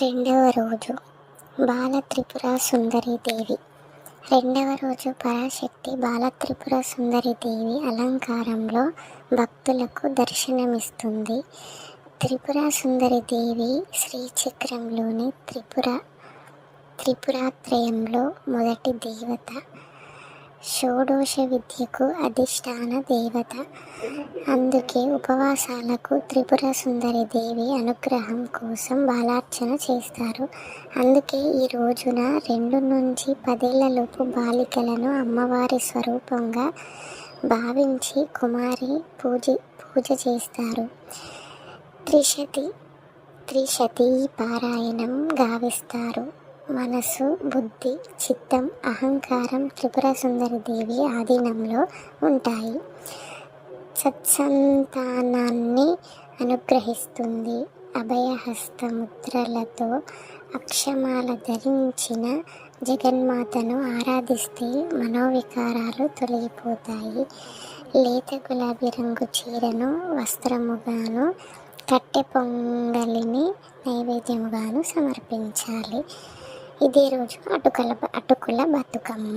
రెండవ రోజు బాల త్రిపుర సుందరి దేవి. రెండవ రోజు పరాశక్తి బాల త్రిపుర సుందరి దేవి అలంకారంలో భక్తులకు దర్శనమిస్తుంది. త్రిపుర సుందరి దేవి శ్రీచక్రంలోని త్రిపుర త్రిపురాత్రయంలో మొదటి దేవత. షోడోష విద్యకు అధిష్టాన దేవత. అందుకే ఉపవాసాలకు త్రిపుర సుందరి దేవి అనుగ్రహం కోసం బాలార్చన చేస్తారు. అందుకే ఈ రోజున రెండు నుంచి పదేళ్ళలోపు బాలికలను అమ్మవారి స్వరూపంగా భావించి కుమారి పూజ పూజ చేస్తారు. త్రిశతి త్రిశతి పారాయణం గావిస్తారు. మనసు బుద్ధి చిత్తం అహంకారం త్రిపుర సుందరి దేవి ఆధీనంలో ఉంటాయి. సత్సంతానాన్ని అనుగ్రహిస్తుంది. అభయహస్త ముద్రలతో అక్షమాల ధరించిన జగన్మాతను ఆరాధిస్తే మనోవికారాలు తొలగిపోతాయి. లేత గులాబీ రంగు చీరను వస్త్రముగాను కట్టె పొంగలిని నైవేద్యముగాను సమర్పించాలి. ఇదే రోజు అటుకల అటుకుల బతుకమ్మ.